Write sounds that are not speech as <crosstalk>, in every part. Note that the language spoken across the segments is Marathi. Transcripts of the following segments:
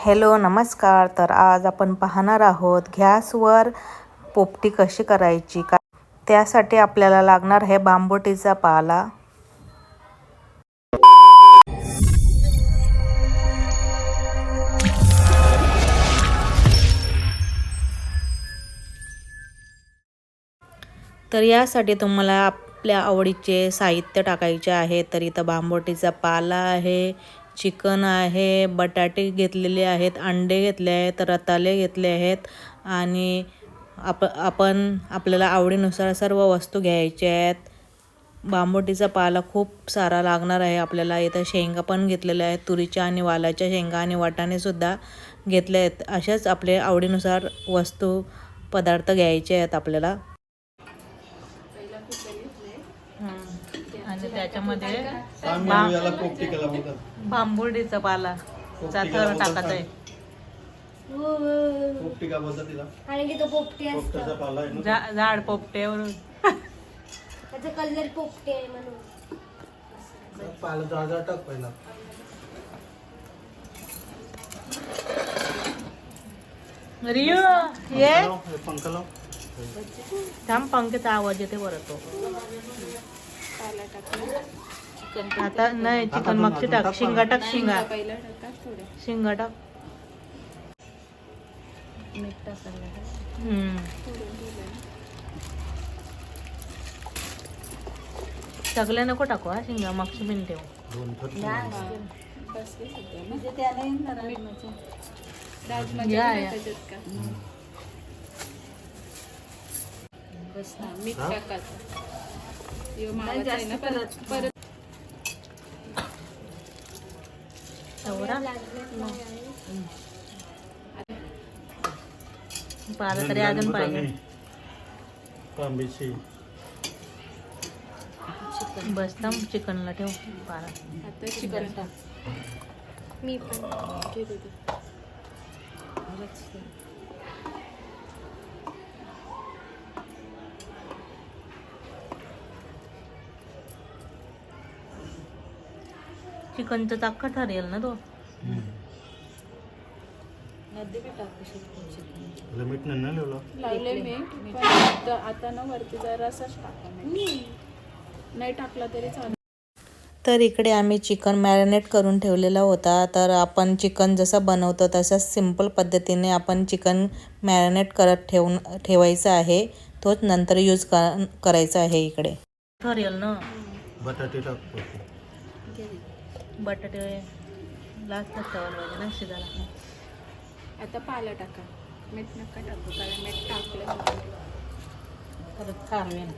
हॅलो नमस्कार. तर आज आपण पाहणार आहोत गॅसवर पोपटी कशी करायची? का त्यासाठी आपल्याला लागणार आहे बांबोटीचा पाला. तर यासाठी तुम्हाला आपल्या आवडीचे साहित्य टाकायचे आहे. तर इथं बांबोटीचा पाला आहे. चिकन आहे बटाटे घेतलेले आहेत अंडे घेतले आहेत रताळे घेतले आहेत आणि आप आपण आपल्याला आवडीनुसार सर्व वस्तू घ्यायच्या आहेत. बांबोटीचा पाला खूप सारा लागणार आहे आपल्याला. इथं शेंगा पण घेतलेल्या आहेत तुरीच्या आणि वालाच्या शेंगा आणि वाटाणेसुद्धा घेतले आहेत. अशाच आपले आवडीनुसार वस्तू पदार्थ घ्यायचे आहेत आपल्याला आणि त्याच्यामध्ये आम्ही याला पोपटी केला बोलतात बांबुर्डीचा पाला चा थर टाकायचा आहे पोपटी का बोलतात तिला? आणि की तो पोपटी असतो. पोपटाचा पाला आहे ना झा- झाड पोपटेवरून त्याचा कलर पोपटी आहे म्हणून. पाला जाळजा टाक पहिला. रियू ये. लाव, हे पंखा लाव. थांब पंख्याचा आवाज येते बरं तो. आता नाही चिकन मगची टाक. शिंगा टाक शिंगा. शिंगा टाक. हम्म. सगळे नको टाकू हा शिंगा. मागची बिन ठेव. दोन फट या, या. एवढा? पाला तरी अजून पाहिजे. बस थांब चिकनला ठेव. पाला मी पण चिकनचं चाक्का ठरेल ना तो? मीठ नाही ना लिवलं लावले मी पण आता आता ना वरती जरासाच टाका. मीठ. नाही टाकला तरी चालेल. तर इकडे आम्ही चिकन मॅरिनेट करून ठेवलेला होता. तर आपण चिकन जसं बनवतो तसंच सिंपल पद्धतीने आपण चिकन मॅरिनेट करत ठेवून ठेवायचं आहे. तोच नंतर यूज कर करायचा आहे इकडे. ठरेल ना? बटाटे टाक पोपटी. बटाटे लास्ट ठेवायला पाहिजे ना शिजायला आता पाला टाका. मीठ नका टाकू कारण मीठ टाकलं परत खारवेन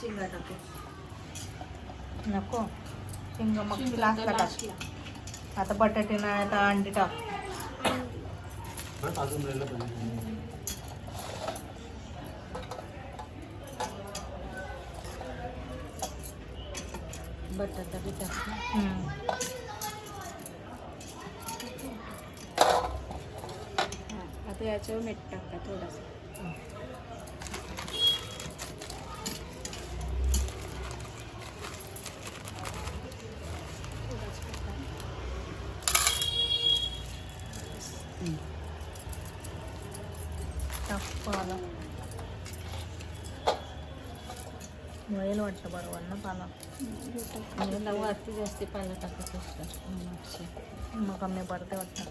शिंगा टाकू. नको. शिंगा मग लास्टला टाक. आता बटाटे नाही आता अंडी टाक. अजून राहिलं पाहिजे. बटाटा बी टाक आता याच्यावर मीठ टाका थोडंसं. टाक पाला मिळेल वाटतं बरोबर ना पाला. वरती जास्ती पाला टाकत असतं मग कमी पडते वाटतं.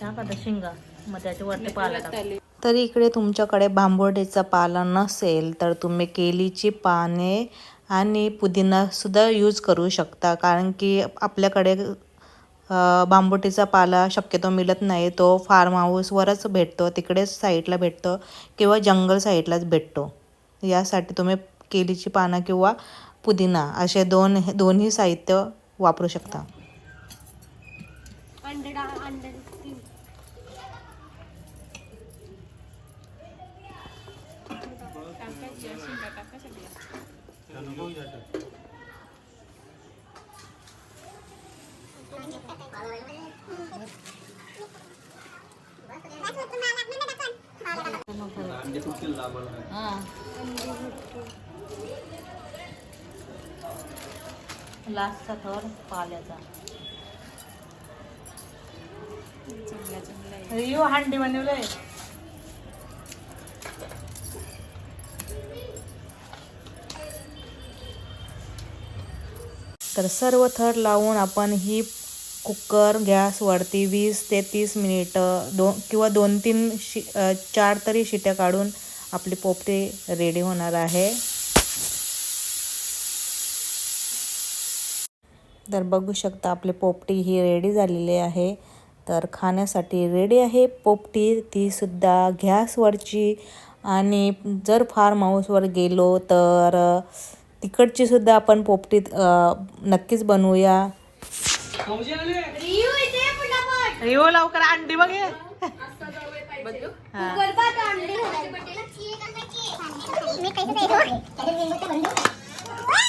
टाक आता शिंगा. मग त्याच्या वरती पाला टाक. तले तर इकडे तुमच्याकडे बांबोडेचा पाला नसेल तर तुम्ही केलीची पाने आणि पुदिनासुद्धा यूज करू शकता. कारण की आपल्याकडे बांबोटीचा पाला शक्यतो मिळत नाही. तो फार्म हाऊसवरच भेटतो तिकडेच साईडला भेटतो किंवा जंगल साईडलाच भेटतो. यासाठी तुम्ही केलीची पानं किंवा पुदिना असे दोन दोन्ही साहित्य वापरू शकता अंडे डा अंडे तीन टाकायची शिंगा टाका सगळ्या त्या नको या टाक. हां लास्टचा थर पाल्याचा. रिओ हांडी बनवलंय. तर सर्व थर लावून आपण ही कुकर गॅसवरती वीस ते तीस मिनिटं दोन किंवा दोन तीन शि चार तरी शिट्या काढून आपली पोपटी रेडी होणार आहे. तर बघू शकता आपली पोपटी ही रेडी झालेली आहे. तर खाण्यासाठी रेडी आहे पोपटी. ती सुद्धा गॅसवरची आणि जर फार्म हाऊसवर गेलो तर अ, तिकडची सुद्धा आपण पोपटी अ, नक्कीच बनवूया. रिओ लवकर अंडी बघ कुकर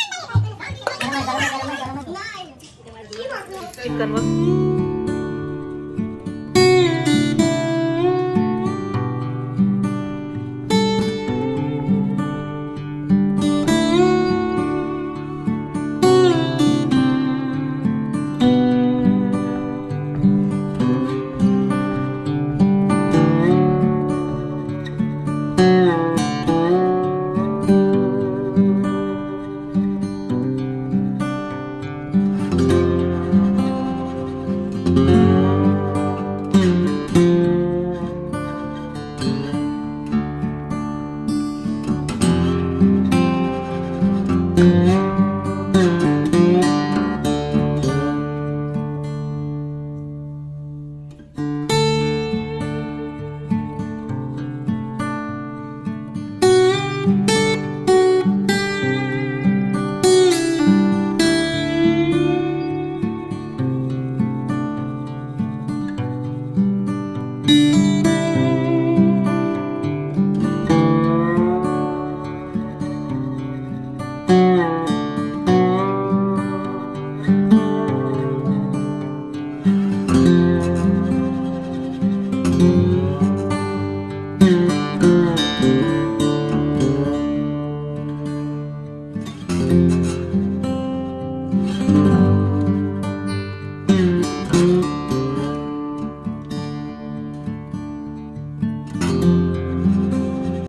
<laughs> 時間は